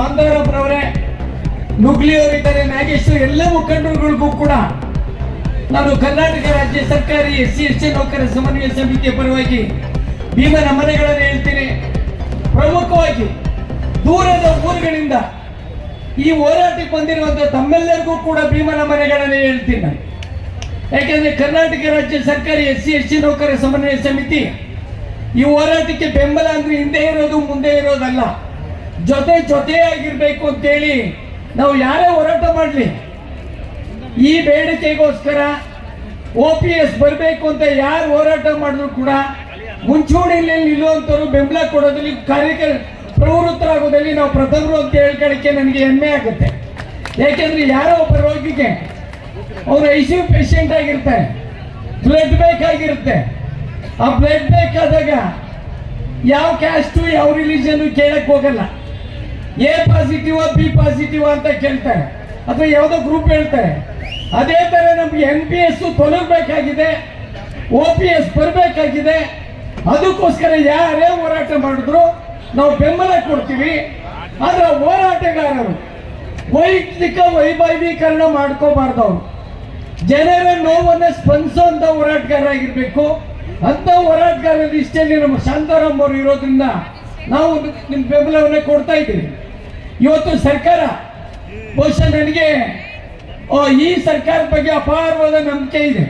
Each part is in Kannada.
ಶಾಂತಾರಪ್ಪರವರೇ ನುಗ್ಲಿಯವರಿದ್ದಾರೆ ನಾಗೇಶ್ವರ್, ಎಲ್ಲ ಮುಖಂಡರುಗಳಿಗೂ ಕೂಡ ನಾನು ಕರ್ನಾಟಕ ರಾಜ್ಯ ಸರ್ಕಾರಿ ಎಸ್ ಸಿ ಎಸ್ ಟಿ ನೌಕರ ಸಮನ್ವಯ ಸಮಿತಿಯ ಪರವಾಗಿ ಭೀಮನ ಮನೆಗಳನ್ನು ಹೇಳ್ತೀನಿ. ಪ್ರಮುಖವಾಗಿ ದೂರದ ಊರುಗಳಿಂದ ಈ ಹೋರಾಟಕ್ಕೆ ಬಂದಿರುವಂತಹ ತಮ್ಮೆಲ್ಲರಿಗೂ ಕೂಡ ಭೀಮನ ಮನೆಗಳನ್ನು ಹೇಳ್ತೀನಿ ನಾನು. ಯಾಕೆಂದ್ರೆ ಕರ್ನಾಟಕ ರಾಜ್ಯ ಸರ್ಕಾರಿ ಎಸ್ ಸಿ ಎಸ್ ಟಿ ನೌಕರ ಸಮನ್ವಯ ಸಮಿತಿ ಈ ಹೋರಾಟಕ್ಕೆ ಬೆಂಬಲ ಅಂದ್ರೆ ಹಿಂದೆ ಇರೋದು, ಮುಂದೆ ಇರೋದಲ್ಲ. ಜೊತೆ ಜೊತೆಯಾಗಿರ್ಬೇಕು ಅಂತೇಳಿ ನಾವು ಯಾರೇ ಹೋರಾಟ ಮಾಡಲಿ, ಈ ಬೇಡಿಕೆಗೋಸ್ಕರ ಒ ಪಿ ಎಸ್ ಬರಬೇಕು ಅಂತ ಯಾರು ಹೋರಾಟ ಮಾಡಿದ್ರು ಕೂಡ ಮುಂಚೂಣಿಯಲ್ಲಿ ನಿಲ್ಲುವಂಥವ್ರು ಬೆಂಬಲ ಕೊಡೋದ್ರಲ್ಲಿ ಕಾರ್ಯಕ್ರ ಪ್ರವೃತ್ತರಾಗೋದಲ್ಲಿ ನಾವು ಪ್ರಥಮರು ಅಂತ ಹೇಳ್ಕೊಳ್ಳಿಕ್ಕೆ ನನಗೆ ಹೆಮ್ಮೆ ಆಗುತ್ತೆ. ಯಾಕೆಂದ್ರೆ ಯಾರೋ ಒಬ್ಬ ರೋಗಿಗೆ ಅವ್ರು ಐ ಸಿ ಯು ಪೇಷಂಟ್ ಆಗಿರ್ತಾರೆ, ಬ್ಲಡ್ ಬೇಕಾಗಿರುತ್ತೆ. ಆ ಬ್ಲಡ್ ಬೇಕಾದಾಗ ಯಾವ ಕ್ಯಾಸ್ಟು ಯಾವ ರಿಲಿಜನ್ ಕೇಳಕ್ಕೆ ಹೋಗಲ್ಲ. ಎ ಪಾಸಿಟಿವ್ ಬಿ ಪಾಸಿಟಿವ್ ಅಂತ ಕೇಳ್ತಾರೆ. ಅಥವಾ ಯಾವುದೋ ಗ್ರೂಪ್ ಹೇಳ್ತಾರೆ. ಅದೇ ತರ ನಮ್ಗೆ ಎನ್ ಪಿ ಎಸ್ ತೊಲಗಬೇಕಾಗಿದೆ. ಒ ಪಿ ಎಸ್ ಬರಬೇಕಾಗಿದೆ. ಅದಕ್ಕೋಸ್ಕರ ಯಾರೇ ಹೋರಾಟ ಮಾಡಿದ್ರು ನಾವು ಬೆಂಬಲ ಕೊಡ್ತೀವಿ. ಆದ್ರೆ ಹೋರಾಟಗಾರರು ವೈಯಕ್ತಿಕ ವೈಭವೀಕರಣ ಮಾಡ್ಕೋಬಾರ್ದು ಅವರು. ಜನರ ನೋವನ್ನ ಸ್ಪಂದಿಸುವಂತ ಹೋರಾಟಗಾರ ಆಗಿರ್ಬೇಕು ಅಂತ ಹೋರಾಟಗಾರರ ಇಷ್ಟಲ್ಲಿ ನಮ್ಮ ಶಾಂತಾರಾಮ್ ಅವರು ಇರೋದ್ರಿಂದ. ನಾವು ನಿಮ್ಮ ಬೆಂಬಲವನ್ನ ಕೊಡ್ತಾ ಇದ್ದೀವಿ. ಇವತ್ತು ಸರ್ಕಾರ ಬಹುಶಃ ನನಗೆ ಈ ಸರ್ಕಾರದ ಬಗ್ಗೆ ಅಪಾರವಾದ ನಂಬಿಕೆ ಇದೆ.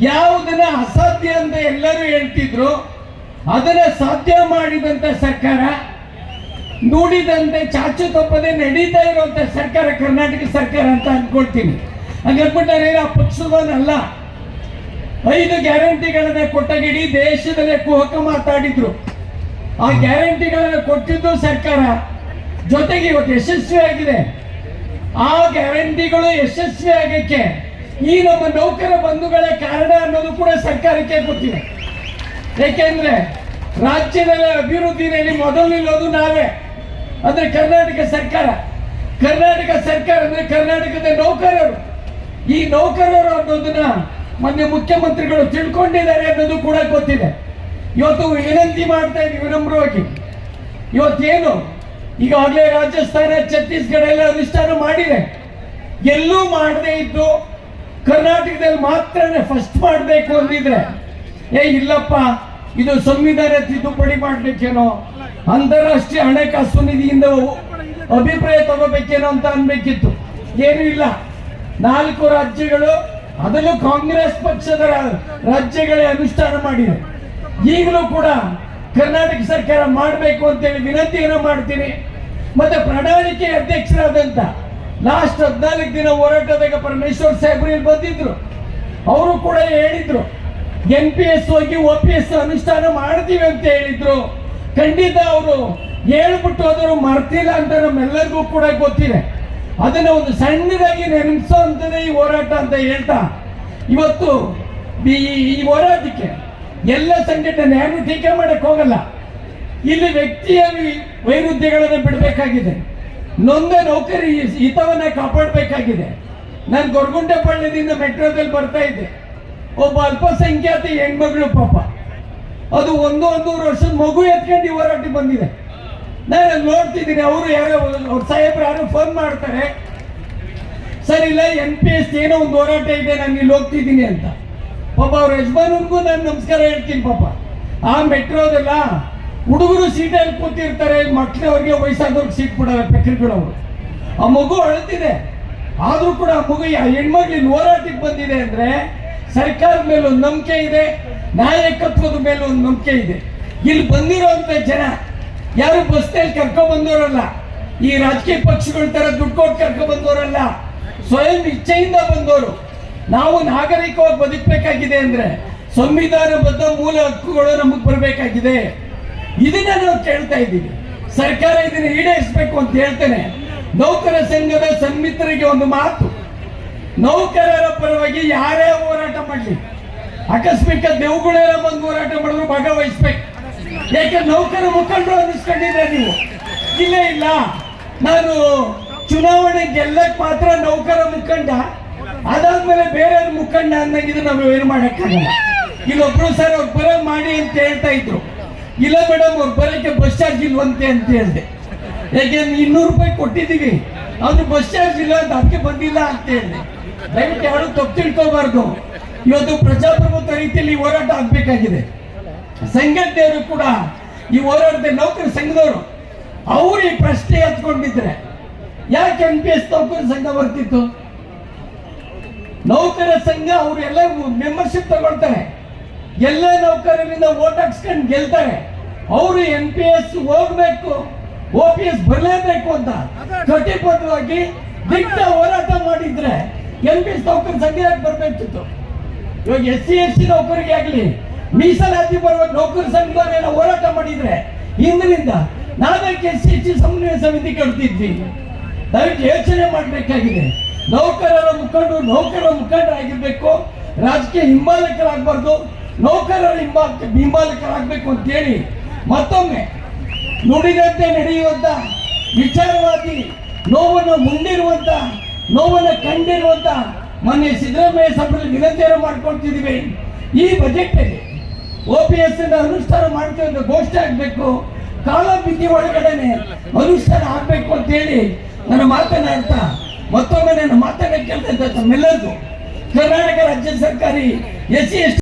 ಯಾವುದನ್ನ ಅಸಾಧ್ಯ ಅಂತ ಎಲ್ಲರೂ ಹೇಳ್ತಿದ್ರು, ಅದನ್ನ ಸಾಧ್ಯ ಮಾಡಿದಂತ ಸರ್ಕಾರ, ನುಡಿದಂತೆ ಚಾಚು ತಪ್ಪದೆ ನಡೀತಾ ಇರುವಂತ ಸರ್ಕಾರ, ಕರ್ನಾಟಕ ಸರ್ಕಾರ ಅಂತ ಅನ್ಕೊಳ್ತೀನಿ. ಹಂಗನ್ಬಿಟ್ಟಾರೆ ಆ ಪಕ್ಷದವನಲ್ಲ ಐದು ಗ್ಯಾರಂಟಿಗಳನ್ನ ಕೊಟ್ಟಾಗ ಇಡೀ ದೇಶದಲ್ಲೇ ಕುಹಕ ಮಾತಾಡಿದ್ರು. ಆ ಗ್ಯಾರಂಟಿಗಳನ್ನು ಕೊಟ್ಟಿದ್ದು ಸರ್ಕಾರ. ಜೊತೆಗೆ ಇವತ್ತು ಯಶಸ್ವಿ ಆಗಿದೆ. ಆ ಗ್ಯಾರಂಟಿಗಳು ಯಶಸ್ವಿ ಆಗಕ್ಕೆ ಈ ನಮ್ಮ ನೌಕರ ಬಂಧುಗಳೇ ಕಾರಣ ಅನ್ನೋದು ಕೂಡ ಸರ್ಕಾರಕ್ಕೆ ಗೊತ್ತಿದೆ. ಯಾಕೆಂದ್ರೆ ರಾಜ್ಯದ ಅಭಿವೃದ್ಧಿನಲ್ಲಿ ಮೊದಲಿಲ್ಲೋದು ನಾವೇ. ಅಂದ್ರೆ ಕರ್ನಾಟಕ ಸರ್ಕಾರ. ಕರ್ನಾಟಕ ಸರ್ಕಾರ ಅಂದ್ರೆ ಕರ್ನಾಟಕದ ನೌಕರರು. ಈ ನೌಕರರು ಅನ್ನೋದನ್ನ ಮೊನ್ನೆ ಮುಖ್ಯಮಂತ್ರಿಗಳು ತಿಳ್ಕೊಂಡಿದ್ದಾರೆ ಅನ್ನೋದು ಕೂಡ ಗೊತ್ತಿದೆ. ಇವತ್ತು ವಿನಂತಿ ಮಾಡ್ತಾ ಇದ್ದೀವಿ ವಿನಮ್ರವಾಗಿ. ಇವತ್ತೇನು? ಈಗಾಗಲೇ ರಾಜಸ್ಥಾನ, ಛತ್ತೀಸ್ಗಢ ಎಲ್ಲ ಅನುಷ್ಠಾನ ಮಾಡಿದೆ. ಎಲ್ಲೂ ಮಾಡದೇ ಇದ್ದು ಕರ್ನಾಟಕದಲ್ಲಿ ಮಾತ್ರ ಫಸ್ಟ್ ಮಾಡಬೇಕು ಅಂದಿದ್ರೆ, ಏ ಇಲ್ಲಪ್ಪ, ಇದು ಸಂವಿಧಾನ ತಿದ್ದುಪಡಿ ಮಾಡಬೇಕೇನೋ ಅಂತಾರಾಷ್ಟ್ರೀಯ ಹಣಕಾಸು ನಿಧಿಯಿಂದ ಅಭಿಪ್ರಾಯ ತಗೋಬೇಕೇನೋ ಅಂತ ಅನ್ಬೇಕಿತ್ತು. ಏನೂ ಇಲ್ಲ. ನಾಲ್ಕು ರಾಜ್ಯಗಳು ಅದರಲ್ಲೂ ಕಾಂಗ್ರೆಸ್ ಪಕ್ಷದ ರಾಜ್ಯಗಳೇ ಅನುಷ್ಠಾನ ಮಾಡಿದೆ. ಈಗಲೂ ಕೂಡ ಕರ್ನಾಟಕ ಸರ್ಕಾರ ಮಾಡಬೇಕು ಅಂತೇಳಿ ವಿನಂತಿಯನ್ನು ಮಾಡ್ತೀನಿ. ಮತ್ತೆ ಪ್ರಣಾಳಿಕೆ ಅಧ್ಯಕ್ಷರಾದಂತ ಲಾಸ್ಟ್ ಹದಿನಾಲ್ಕು ದಿನ ಹೋರಾಟದಾಗ ಪರಮೇಶ್ವರ್ ಸಾಹೇಬ್ರು ಇಲ್ಲಿ ಬಂದಿದ್ರು. ಅವರು ಕೂಡ ಹೇಳಿದ್ರು ಎನ್ ಪಿ ಎಸ್ ಹೋಗಿ ಒ ಪಿ ಎಸ್ ಅನುಷ್ಠಾನ ಮಾಡ್ತೀವಿ ಅಂತ ಹೇಳಿದ್ರು. ಖಂಡಿತ ಅವರು ಹೇಳ್ಬಿಟ್ಟು ಅದನ್ನು ಮರ್ತಿಲ್ಲ ಅಂತ ನಮ್ಮೆಲ್ಲರಿಗೂ ಕೂಡ ಗೊತ್ತಿದೆ. ಅದನ್ನ ಒಂದು ಸಣ್ಣದಾಗಿ ನೆನಪಿಸೋಂಥದ್ದೇ ಈ ಹೋರಾಟ ಅಂತ ಹೇಳ್ತಾ, ಇವತ್ತು ಈ ಹೋರಾಟಕ್ಕೆ ಎಲ್ಲ ಸಂಘಟನೆ ಯಾರು ಟೀಕೆ ಮಾಡಕ್ ಹೋಗಲ್ಲ. ಇಲ್ಲಿ ವ್ಯಕ್ತಿಯ ವೈರುದ್ಯಗಳನ್ನು ಬಿಡಬೇಕಾಗಿದೆ. ನೊಂದ ನೌಕರಿ ಹಿತವನ್ನ ಕಾಪಾಡಬೇಕಾಗಿದೆ. ನಾನು ಗೊರಗುಂಟೆಪಾಳ್ಯದಿಂದ ಮೆಟ್ರೋದಲ್ಲಿ ಬರ್ತಾ ಇದ್ದೆ. ಒಬ್ಬ ಅಲ್ಪಸಂಖ್ಯಾತ ಹೆಣ್ಮಗಳು ಪಾಪ. ಅದು ಒಂದು ಒಂದೂವರೆ ವರ್ಷದ ಮಗು ಎತ್ಕೊಂಡು ಈ ಹೋರಾಟಕ್ಕೆ ಬಂದಿದೆ. ನಾನು ನೋಡ್ತಿದ್ದೀನಿ, ಅವರು ಯಾರೋ, ಅವ್ರ ಸಾಹೇಬ್ರು ಯಾರೋ ಫೋನ್ ಮಾಡ್ತಾರೆ. ಸರ್, ಇಲ್ಲ ಎನ್ ಪಿ ಎಸ್ ಏನೋ ಒಂದು ಹೋರಾಟ ಇದೆ, ನಾನು ಇಲ್ಲಿ ಹೋಗ್ತಿದ್ದೀನಿ ಅಂತ. ಪಾಪ ಅವ್ರ ಯಜಮಾನನ್ಗೂ ನಾನು ನಮಸ್ಕಾರ ಹೇಳ್ತೀನಿ ಪಾಪ. ಆ ಮೆಟ್ರೋದಲ್ಲ ಹುಡುಗರು ಸೀಟಲ್ಲಿ ಕೂತಿರ್ತಾರೆ ಮಕ್ಕಳವ್ರಿಗೆ ವಯಸ್ಸಾದವ್ರಿಗೆ ಸೀಟ್ ಕೊಡೋಲ್ಲ ಪೆಕ್ರಿಗಳವರು ಆ ಮಗು ಅಳ್ತಿದೆ. ಆದರೂ ಕೂಡ ಆ ಮಗು ಆ ಹೆಣ್ಮಕ್ಳಿಗೆ ಹೋರಾಟಕ್ಕೆ ಬಂದಿದೆ ಅಂದ್ರೆ ಸರ್ಕಾರದ ಮೇಲೆ ಒಂದು ನಂಬಿಕೆ ಇದೆ, ನಾಯಕತ್ವದ ಮೇಲೆ ಒಂದು ನಂಬಿಕೆ ಇದೆ. ಇಲ್ಲಿ ಬಂದಿರೋವಂಥ ಜನ, ಯಾರು ಬಸ್ನಲ್ಲಿ ಕರ್ಕೊಂಡ್ ಬಂದವರಲ್ಲ ಈ ರಾಜಕೀಯ ಪಕ್ಷಗಳ ತರ ದುಡ್ಡು ಕೊಟ್ಟು ಕರ್ಕೊಂಡ್ಬಂದವರಲ್ಲ ಸ್ವಯಂ ಇಚ್ಛೆಯಿಂದ ಬಂದವರು ನಾವು ನಾಗರಿಕವಾಗಿ ಬದುಕಬೇಕಾಗಿದೆ ಅಂದ್ರೆ ಸಂವಿಧಾನಬದ್ಧ ಮೂಲ ಹಕ್ಕುಗಳು ನಮಗೆ ಬರಬೇಕಾಗಿದೆ. ಇದನ್ನ ನಾವು ಕೇಳ್ತಾ ಇದ್ದೀವಿ. ಸರ್ಕಾರ ಇದನ್ನ ಈಡೇರಿಸಬೇಕು ಅಂತ ಹೇಳ್ತೇನೆ. ನೌಕರ ಸಂಘದ ಸನ್ಮಿತ್ರರಿಗೆ ಒಂದು ಮಾತು. ನೌಕರರ ಪರವಾಗಿ ಯಾರೇ ಹೋರಾಟ ಮಾಡಲಿ, ಆಕಸ್ಮಿಕ ದೇವುಗಳೆಲ್ಲ ಬಂದು ಹೋರಾಟ ಮಾಡಿದ್ರು ಭಾಗವಹಿಸ್ಬೇಕು. ಯಾಕೆ ನೌಕರ ಮುಖಂಡರು ಅನ್ನಿಸ್ಕೊಂಡಿದ್ರೆ ನೀವು? ಇಲ್ಲೇ ಇಲ್ಲ. ನಾನು ಚುನಾವಣೆ ಗೆಲ್ಲಕ್ ಮಾತ್ರ ನೌಕರ ಮುಖಂಡ ಅದಾದ್ಮೇಲೆ ಬೇರೆ ಮುಖಂಡ ಅಂದಂಗಿದ್ರೆ ನಾವು ಏನು ಮಾಡಕ್ಕಾಗಲ್ಲ. ಇಲ್ಲೊಬ್ರು ಸರ್ ಅವ್ರು ಬರೋ ಮಾಡಿ ಅಂತ ಹೇಳ್ತಾ ಇದ್ರು. ಇಲ್ಲ ಮೇಡಮ್, ಅವ್ರು ಬರೋಕ್ಕೆ ಬಸ್ ಚಾರ್ಜ್ ಇಲ್ವಂತೆ ಅಂತ ಹೇಳಿದೆ. ಯಾಕೆಂದ್ರೆ ಇನ್ನೂರು ರೂಪಾಯಿ ಕೊಟ್ಟಿದ್ದೀವಿ. ಅದು ಬಸ್ ಚಾರ್ಜ್ ಇಲ್ಲ ಅಂತ ಅದಕ್ಕೆ ಬಂದಿಲ್ಲ ಅಂತ ಹೇಳಿದೆ. ದಯವಿಟ್ಟು ಯಾರು ತಪ್ಪು ತಿಳ್ಕೋಬಾರ್ದು. ಇವತ್ತು ಪ್ರಜಾಪ್ರಭುತ್ವ ರೀತಿಯಲ್ಲಿ ಹೋರಾಟ ಆಗ್ಬೇಕಾಗಿದೆ. ಸಂಘಟನೆಯವರು ಕೂಡ ಈ ಹೋರಾಟದ ನೌಕರ ಸಂಘದವರು, ಅವರು ಈ ಪ್ರಶ್ನೆ ಹತ್ಕೊಂಡಿದ್ರೆ ಯಾಕೆ ಎನ್ ಪಿ ಎಸ್ ನೌಕರ ಸಂಘ ಬರ್ತಿತ್ತು? ನೌಕರ ಸಂಘ ಅವರೆಲ್ಲ ಮೆಂಬರ್ಶಿಪ್ ತಗೊಳ್ತಾರೆ. ಎಲ್ಲ ನೌಕರರಿಂದ ಓಟ್ ಹಾಕ್ಸ್ಕೊಂಡು ಗೆಲ್ತಾರೆ. ಅವರು ಎನ್ ಪಿ ಎಸ್ ಹೋಗ್ಬೇಕು ಓ ಪಿ ಎಸ್ ಬರಲೇಬೇಕು ಅಂತ ಕಟಿಬದ್ಧವಾಗಿ ದಿಟ್ಟ ಹೋರಾಟ ಮಾಡಿದ್ರೆ ಎನ್ ಪಿ ಎಸ್ ನೌಕರ ಸಂಘ ಯಾಕೆ ಬರ್ಬೇಕಿತ್ತು? ಇವಾಗ ಎಸ್ ಸಿ ಎಸ್ ಸಿ ನೌಕರಿಗೆ ಆಗಲಿ, ಮೀಸಲಾತಿ ಬರುವ ನೌಕರ ಸಂಘದವರೆಲ್ಲ ಹೋರಾಟ ಮಾಡಿದ್ರೆ ಹಿಂದಿನಿಂದ ನಾವೇಕೆ ಎಸ್ ಸಿ ಎಸ್ ಸಿ ಸಮನ್ವಯ ಸಮಿತಿ ಕಟ್ತಿದ್ವಿ. ದಯವಿಟ್ಟು ಯೋಚನೆ ಮಾಡಬೇಕಾಗಿದೆ. ನೌಕರರ ಮುಖಂಡರು ನೌಕರರ ಮುಖಂಡರಾಗಿರ್ಬೇಕು. ರಾಜಕೀಯ ಹಿಂಬಾಲಕರಾಗಬಾರ್ದು. ನೌಕರರ ಹಿಂಬಾ, ಹಿಂಬಾಲಕರಾಗಬೇಕು ಅಂತೇಳಿ ಮತ್ತೊಮ್ಮೆ ನುಡಿದಂತೆ ನಡೆಯುವಂತ ವಿಚಾರವಾಗಿ ನೋವನ್ನು ಮುಂದಿರುವಂತ, ನೋವನ್ನು ಕಂಡಿರುವಂತ ಮೊನ್ನೆ ಸಿದ್ದರಾಮಯ್ಯ ಸಭೆಯಲ್ಲಿ ವಿನಂತಿಯನ್ನು ಮಾಡ್ಕೊಳ್ತಿದ್ದೀವಿ. ಈ ಬಜೆಟ್ ಅಲ್ಲಿ ಒ ಪಿ ಎಸ್ ಅನುಷ್ಠಾನ ಮಾಡ್ತೀವಿ ಅಂತ ಘೋಷಣೆ ಆಗಬೇಕು. ಕಾಲಮಿತಿ ಒಳಗಡೆನೆ ಅನುಷ್ಠಾನ ಆಗಬೇಕು ಅಂತ ಹೇಳಿ ಮಾತನ್ನ ಅಂತ ಮತ್ತೊಮ್ಮೆ ನನ್ನ ಮಾತನ್ನ ಕೇಳ್ತಾ ತಮ್ಮೆಲ್ಲರಿಗೂ ಕರ್ನಾಟಕ ರಾಜ್ಯ ಸರ್ಕಾರಿ ಎಸ್ ಸಿ